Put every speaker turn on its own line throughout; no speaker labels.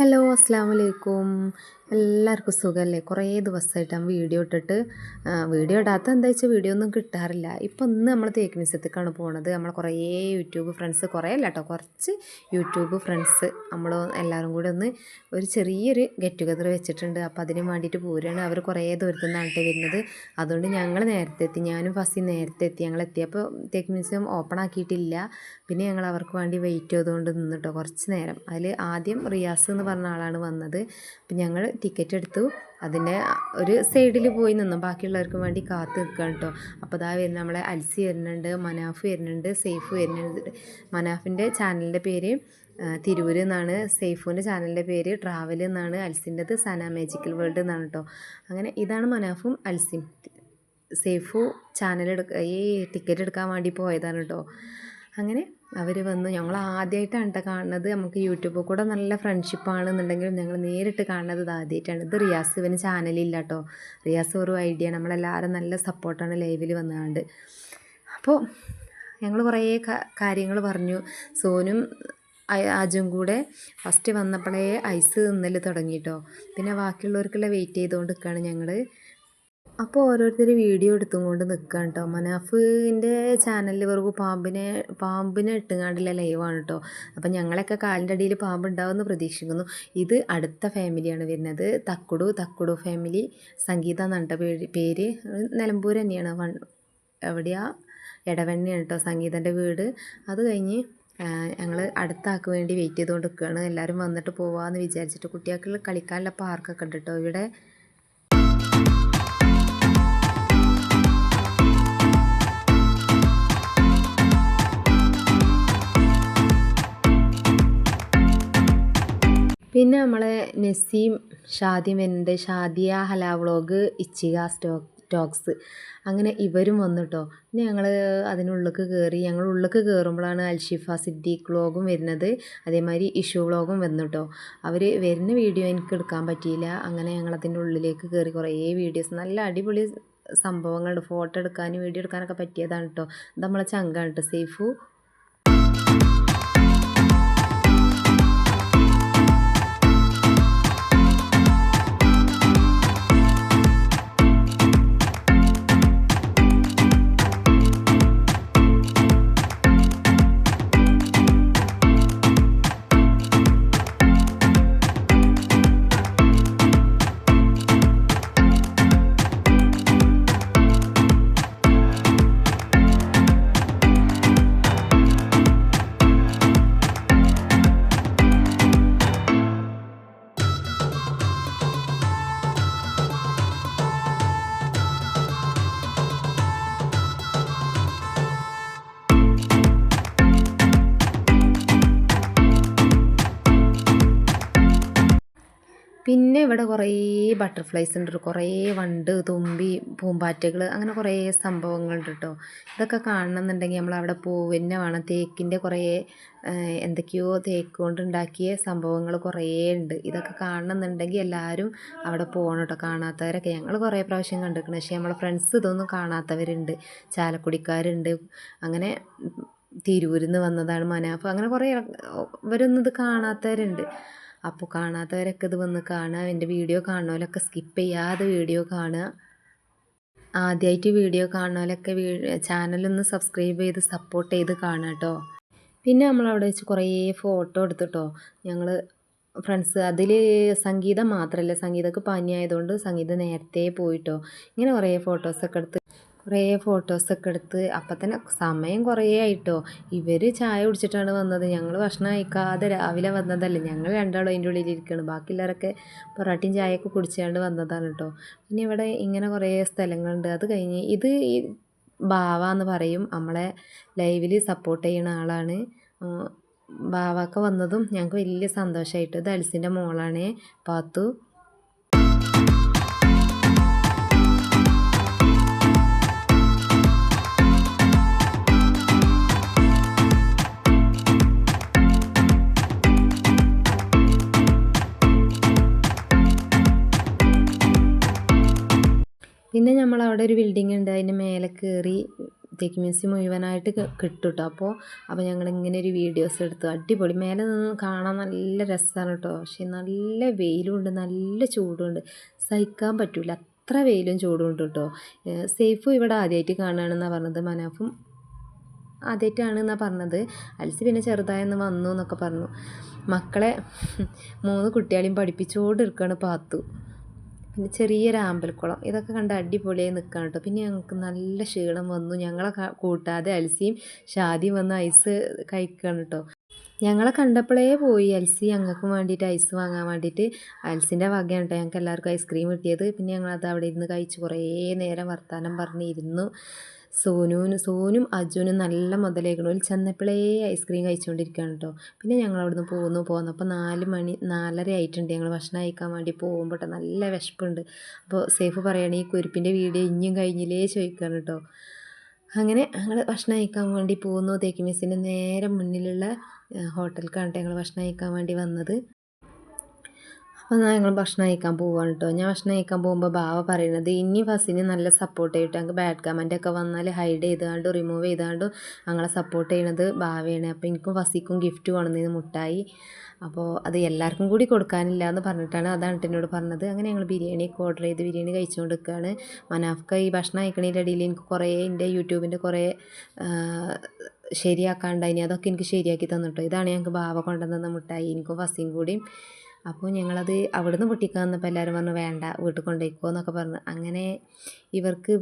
Hello അസ്സാം വലൈക്കും എല്ലാവർക്കും സുഖമല്ലേ? കുറേ ദിവസമായിട്ട് വീഡിയോ ഇട്ടിട്ട് വീഡിയോ ഇടാത്ത എന്താ വെച്ചാൽ വീഡിയോ ഒന്നും കിട്ടാറില്ല. ഇപ്പോൾ ഇന്ന് നമ്മൾ തേക്ക് മ്യൂസിയത്തേക്കാണ് പോണത്. നമ്മൾ കുറേ യൂട്യൂബ് ഫ്രണ്ട്സ് കുറേ അല്ല കേട്ടോ കുറച്ച് യൂട്യൂബ് ഫ്രണ്ട്സ് നമ്മൾ എല്ലാവരും കൂടി ഒന്ന് ഒരു ചെറിയൊരു ഗെറ്റ് ടുഗദർ വെച്ചിട്ടുണ്ട്. അപ്പോൾ അതിന് വേണ്ടിയിട്ട് പോരുകയാണ് അവർ കുറേ ദൂരത്തു നിന്നാണ് വരുന്നത്. അതുകൊണ്ട് ഞങ്ങൾ നേരത്തെ എത്തി. ഞാനും ഫസി നേരത്തെ എത്തി. ഞങ്ങൾ എത്തിയപ്പോൾ തേക്ക് മ്യൂസിയം ഓപ്പൺ ആക്കിയിട്ടില്ല. പിന്നെ ഞങ്ങൾ അവർക്ക് വേണ്ടി വെയിറ്റ് ചെയ്തുകൊണ്ട് നിന്നിട്ടോ കുറച്ച് നേരം. അതിൽ ആദ്യം റിയാസ് എന്ന് പറഞ്ഞ ആളാണ് വന്നത്. അപ്പം ഞങ്ങൾ ടിക്കറ്റ് എടുത്തു. അതിന്റെ ഒരു സൈഡിൽ പോയി നിന്നു. ബാക്കിയുള്ളവർക്കും വേണ്ടി കാത്ത് നിൽക്കുകയാണ് കേട്ടോ അപ്പോൾ ഇതാ വരുന്ന നമ്മളെ അൽസി വരുന്നുണ്ട് മനാഫ് വരുന്നുണ്ട് സേഫ് വരുന്നുണ്ട്. മനാഫിന്റെ ചാനലിന്റെ പേര് തിരൂര് എന്നാണ്. സേഫുവിന്റെ ചാനലിന്റെ പേര് ട്രാവൽ എന്നാണ്. അൽസിന്റെത് സന മാജിക്കൽ വേൾഡ് എന്നാണ് കേട്ടോ അങ്ങനെ ഇതാണ് മനാഫും അൽസിയും സേഫു ചാനൽ എടുക്ക ഈ ടിക്കറ്റ് എടുക്കാൻ വേണ്ടി പോയതാണ് കേട്ടോ അങ്ങനെ അവർ വന്നു ഞങ്ങൾ ആദ്യമായിട്ടാണ് കാണുന്നത്. നമുക്ക് യൂട്യൂബിൽ കൂടെ നല്ല ഫ്രണ്ട്ഷിപ്പാണെന്നുണ്ടെങ്കിലും ഞങ്ങൾ നേരിട്ട് കാണുന്നത് ആദ്യമായിട്ടാണ് ഇത് റിയാസ് ഇവന് ചാനലില്ല കേട്ടോ റിയാസ് ഒരു ഐഡിയ നമ്മളെല്ലാവരും നല്ല സപ്പോർട്ടാണ് ലൈവിൽ വന്നുകൊണ്ട്. അപ്പോൾ ഞങ്ങൾ കുറേ കാര്യങ്ങൾ പറഞ്ഞു. സോനും അജും കൂടെ ഫസ്റ്റ് വന്നപ്പോഴേ ഐസ് തിന്നൽ തുടങ്ങിയിട്ടോ പിന്നെ ബാക്കിയുള്ളവർക്കുള്ള വെയിറ്റ് ചെയ്തുകൊണ്ട് നിൽക്കുകയാണ് ഞങ്ങൾ അപ്പോൾ ഓരോരുത്തർ വീഡിയോ എടുത്തും കൊണ്ട് നിൽക്കുകയാണ് കേട്ടോ മനാഫിന്റെ ചാനലിൽ വെറുതെ പാമ്പിനെ പാമ്പിനെ ഇട്ടുങ്ങാണ്ടുള്ള ലൈവാണ് കേട്ടോ അപ്പം ഞങ്ങളൊക്കെ കാലിന്റെ അടിയിൽ പാമ്പ് ഉണ്ടാവുമെന്ന് പ്രതീക്ഷിക്കുന്നു. ഇത് അടുത്ത ഫാമിലിയാണ് വരുന്നത്. തക്കുടു തക്കുടു ഫാമിലി സംഗീത നണ്ട പേര് നിലമ്പൂർ തന്നെയാണ്. വൺ എവിടെയാ? ഇടവണ്ണയാണ് കേട്ടോ സംഗീതന്റെ വീട്. അത് കഴിഞ്ഞ് ഞങ്ങൾ അടുത്ത ആൾക്ക് വേണ്ടി വെയിറ്റ് ചെയ്തുകൊണ്ട് നിൽക്കുകയാണ് എല്ലാവരും വന്നിട്ട് പോവാമെന്ന് വിചാരിച്ചിട്ട് കുട്ടികൾക്ക് കളിക്കാനുള്ള പാർക്കൊക്കെ ഉണ്ട് കേട്ടോ ഇവിടെ പിന്നെ നമ്മളെ നസീം ഷാദിം മെന്റെ ഷാദിയ ഹല വ്ളോഗ് ഇച്ചിക സ്റ്റോക്ക് ടോക്സ്. അങ്ങനെ ഇവരും വന്നു കേട്ടോ പിന്നെ ഞങ്ങൾ അതിനുള്ളിലേക്ക് കയറി ഞങ്ങൾ ഉള്ളിലേക്ക് കയറുമ്പോഴാണ് അൽഷിഫ സിദ്ദീഖ് വ്ളോഗും വരുന്നത്. അതേമാതിരി ഇഷു വ്ളോഗും വന്നു കേട്ടോ അവർ വരുന്ന വീഡിയോ എനിക്ക് എടുക്കാൻ പറ്റിയില്ല. അങ്ങനെ ഞങ്ങൾ അതിന്റെ ഉള്ളിലേക്ക് കയറി കുറേ വീഡിയോസ്. നല്ല അടിപൊളി സംഭവങ്ങളുണ്ട്. ഫോട്ടോ എടുക്കാനും വീഡിയോ എടുക്കാനൊക്കെ പറ്റിയതാണ് കേട്ടോ നമ്മളെ ചങ്കാണ് കേട്ടോ സേഫു. പിന്നെ ഇവിടെ കുറേ ബട്ടർഫ്ലൈസ് ഉണ്ട് കുറേ വണ്ട് തുമ്പി പൂമ്പാറ്റകൾ അങ്ങനെ കുറേ സംഭവങ്ങളുണ്ട് കേട്ടോ ഇതൊക്കെ കാണണമെന്നുണ്ടെങ്കിൽ നമ്മൾ അവിടെ പോവുന്നെ വേണം. തേക്കിന്റെ കുറേ എന്തൊക്കെയോ തേക്ക് കൊണ്ടുണ്ടാക്കിയ സംഭവങ്ങൾ കുറേ ഉണ്ട്. ഇതൊക്കെ കാണണമെന്നുണ്ടെങ്കിൽ എല്ലാവരും അവിടെ പോകണം കേട്ടോ കാണാത്തവരൊക്കെ. ഞങ്ങൾ കുറേ പ്രാവശ്യം കണ്ടിരിക്കണം പക്ഷേ നമ്മളെ ഫ്രണ്ട്സ് ഇതൊന്നും കാണാത്തവരുണ്ട്. ചാലക്കുടിക്കാരുണ്ട്. അങ്ങനെ തിരൂരിൽ നിന്ന് വന്നതാണ് മനാഫ്. അങ്ങനെ കുറേ ഇവരൊന്നും ഇത് കാണാത്തവരുണ്ട്. അപ്പോൾ കാണാത്തവരൊക്കെ ഇത് വന്ന് കാണുക. എന്റെ വീഡിയോ കാണുന്നവരൊക്കെ സ്കിപ്പ് ചെയ്യാതെ വീഡിയോ കാണുക. ആദ്യമായിട്ട് വീഡിയോ കാണുന്നവരൊക്കെ ചാനലൊന്ന് സബ്സ്ക്രൈബ് ചെയ്ത് സപ്പോർട്ട് ചെയ്ത് കാണുക കേട്ടോ. പിന്നെ നമ്മളവിടെ വെച്ച് കുറേ ഫോട്ടോ എടുത്തിട്ടോ. ഞങ്ങൾ ഫ്രണ്ട്സ് അതിൽ സംഗീതം മാത്രമല്ല സംഗീതമൊക്കെ പനിയായതുകൊണ്ട് സംഗീതം നേരത്തെ പോയിട്ടോ. ഇങ്ങനെ കുറേ ഫോട്ടോസൊക്കെ എടുത്ത് കുറേ ഫോട്ടോസൊക്കെ എടുത്ത് അപ്പം തന്നെ സമയം കുറേ ആയിട്ടോ. ഇവർ ചായ കുടിച്ചിട്ടാണ് വന്നത്. ഞങ്ങൾ ഭക്ഷണം കഴിക്കാതെ രാവിലെ വന്നതല്ലേ. ഞങ്ങൾ രണ്ടാളും അതിന്റെ ഉള്ളിലിരിക്കുകയാണ് ബാക്കിയുള്ളവരൊക്കെ പൊറാട്ടയും ചായയൊക്കെ കുടിച്ചാണ്ട് വന്നതാണ് കേട്ടോ. പിന്നെ ഇവിടെ ഇങ്ങനെ കുറേ സ്ഥലങ്ങളുണ്ട്. അത് കഴിഞ്ഞ് ഇത് ഈ ബാവ എന്ന് പറയും. നമ്മളെ ലൈവിൽ സപ്പോർട്ട് ചെയ്യുന്ന ആളാണ്. ബാവൊക്കെ വന്നതും ഞങ്ങൾക്ക് വലിയ സന്തോഷമായിട്ട് ഇത് അൽസിന്റെ മോളാണ്. പാത്തു. നമ്മൾ അവിടെ ഒരു ബിൽഡിംഗ് ഉണ്ട്. അതിന്റെ മേലെ കയറി തേക്ക് മ്യൂസിയം മുഴുവനായിട്ട് കിട്ടും കേട്ടോ അപ്പോൾ അപ്പോൾ ഞങ്ങൾ ഇങ്ങനെ ഒരു വീഡിയോസ് എടുത്തു. അടിപൊളി. മേലെ നിന്ന് കാണാൻ നല്ല രസമാണ് കേട്ടോ പക്ഷേ നല്ല വെയിലുണ്ട് നല്ല ചൂടുണ്ട്. സഹിക്കാൻ പറ്റില്ല അത്ര വെയിലും ചൂടുണ്ട് കേട്ടോ സേഫും ഇവിടെ ആദ്യമായിട്ട് കാണുകയാണെന്നാണ് പറഞ്ഞത് മനാഫും. ആദ്യമായിട്ടാണ് എന്നാണ് പറഞ്ഞത്. അൽസി പിന്നെ ചെറുതായെന്ന് വന്നു എന്നൊക്കെ പറഞ്ഞു. മക്കളെ മൂന്ന് കുട്ടികളെയും പഠിപ്പിച്ചുകൊണ്ടിരിക്കുകയാണ് പാത്തു. പിന്നെ ചെറിയൊരു ആമ്പൽക്കുളം. ഇതൊക്കെ കണ്ട് അടിപൊളിയായി നിൽക്കുകയാണ് കേട്ടോ പിന്നെ ഞങ്ങൾക്ക് നല്ല ക്ഷീണം വന്നു. ഞങ്ങളെ കൂട്ടാതെ അൽസിയും ഷാദിയും വന്ന് ഐസ് കഴിക്കുകയാണ് കേട്ടോ ഞങ്ങളെ കണ്ടപ്പോഴേ പോയി. അൽസി ഞങ്ങൾക്ക് വേണ്ടിയിട്ട് ഐസ് വാങ്ങാൻ വേണ്ടിയിട്ട് അൽസിന്റെ വകയാണ് കേട്ടോ ഞങ്ങൾക്ക് എല്ലാവർക്കും ഐസ്ക്രീം കിട്ടിയത്. പിന്നെ ഞങ്ങളത് അവിടെ ഇരുന്ന് കഴിച്ച് കുറേ നേരം വർത്തമാനം പറഞ്ഞിരുന്നു സോനുവിന് സോനും അജുനും നല്ല മുതലേക്കണം. ഒരു ചെന്നപ്പിളേ ഐസ്ക്രീം കഴിച്ചുകൊണ്ടിരിക്കുകയാണ് കേട്ടോ പിന്നെ ഞങ്ങൾ അവിടുന്ന് പോകുന്നു അപ്പോൾ നാല് മണി നാലര ആയിട്ടുണ്ട് ഞങ്ങൾ ഭക്ഷണം കഴിക്കാൻ വേണ്ടി പോകുമ്പോൾ നല്ല വിശപ്പുണ്ട്. അപ്പോൾ സേഫ് ഈ കുരുപ്പിന്റെ വീഡിയോ ഇനിയും കഴിഞ്ഞില്ലേ? ചോദിക്കുകയാണ് കേട്ടോ അങ്ങനെ ഞങ്ങൾ ഭക്ഷണം കഴിക്കാൻ വേണ്ടി പോകുന്നു തേക്ക് മിസ്സിന്റെ നേരെ മുന്നിലുള്ള ഹോട്ടലിലേക്കാണ് ഞങ്ങൾ ഭക്ഷണം കഴിക്കാൻ വേണ്ടി വന്നത്. അപ്പോൾ ഞങ്ങൾ ഭക്ഷണം കഴിക്കാൻ പോവാണ് കേട്ടോ ഞാൻ ഭക്ഷണം കഴിക്കാൻ പോകുമ്പോൾ ബാവ പറയുന്നത് ഇനി ഫസിന് നല്ല സപ്പോർട്ട് ചെയ്തിട്ട് ഞങ്ങൾക്ക് ബാഡ് കമന്റ് ഒക്കെ വന്നാൽ ഹൈഡ് ചെയ്താണ്ട് റിമൂവ് ചെയ്താണ്ട് ഞങ്ങളെ സപ്പോർട്ട് ചെയ്യണത് ബാവയാണ്. അപ്പോൾ എനിക്കും ഫസിക്കും ഗിഫ്റ്റ് കൊണ്ടുവന്നിരുന്നു മുട്ടായി. അപ്പോൾ അത് എല്ലാവർക്കും കൂടി കൊടുക്കാനില്ല എന്ന് പറഞ്ഞിട്ടാണ് അതാണ് എന്നോട് പറഞ്ഞത്. അങ്ങനെ ഞങ്ങൾ ബിരിയാണിയൊക്കെ ഓർഡർ ചെയ്ത് ബിരിയാണി കഴിച്ചുകൊണ്ട് നിൽക്കുകയാണ് മനാഫ്ക ഈ ഭക്ഷണം കഴിക്കണതിന്റെ ഇടയിൽ എനിക്ക് കുറേ എന്റെ യൂട്യൂബിന്റെ കുറേ ശരിയാക്കാണ്ടായിനി. അതൊക്കെ എനിക്ക് ശരിയാക്കി തന്നിട്ടോ. ഇതാണ് ഞങ്ങൾക്ക് ബാവ കൊണ്ടുവന്ന മുട്ടായി. എനിക്കും ഫസിയും കൂടിയും അപ്പോൾ ഞങ്ങളത് അവിടുന്ന് പൊട്ടിക്കാൻ വന്നപ്പോൾ എല്ലാവരും പറഞ്ഞു വേണ്ട വീട്ടിൽ കൊണ്ടുപോയിക്കോ എന്നൊക്കെ പറഞ്ഞു. അങ്ങനെ ഇവർക്ക്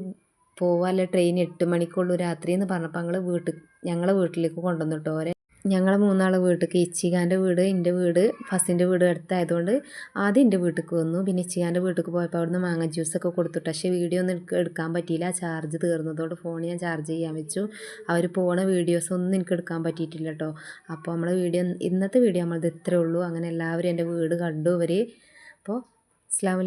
പോവാല്ല ട്രെയിൻ എട്ട് മണിക്കുള്ളൂ രാത്രി എന്ന് പറഞ്ഞപ്പോൾ ഞങ്ങൾ വീട്ടിൽ ഞങ്ങളെ വീട്ടിലേക്ക് കൊണ്ടുവന്നു ഓരെ ഞങ്ങൾ മൂന്നാൾ വീട്ടിലേക്ക് ഇച്ചികാന്റെ വീട് എന്റെ വീട് ഫസിന്റെ വീട് അടുത്തായതുകൊണ്ട് ആദ്യം എന്റെ വീട്ടിലേക്ക് വന്നു. പിന്നെ ഇച്ചികാന്റെ വീട്ടിലേക്ക് പോയപ്പോൾ അവിടുന്ന് മാങ്ങ ജ്യൂസൊക്കെ കൊടുത്തിട്ട്. പക്ഷേ വീഡിയോ ഒന്നും എടുക്കാൻ പറ്റിയില്ല. ചാർജ് തീർന്നതോട് ഫോൺ ഞാൻ ചാർജ് ചെയ്യാൻ വെച്ചു. അവർ പോണ വീഡിയോസ് ഒന്നും എനിക്ക് എടുക്കാൻ പറ്റിയിട്ടില്ല കേട്ടോ അപ്പോൾ നമ്മൾ വീഡിയോ ഇന്നത്തെ വീഡിയോ നമ്മളത് ഇത്രേ ഉള്ളൂ. അങ്ങനെ എല്ലാവരും എന്റെ വീട് കണ്ടു ഇവർ അപ്പോൾ അസ്ലാമലൈക്കും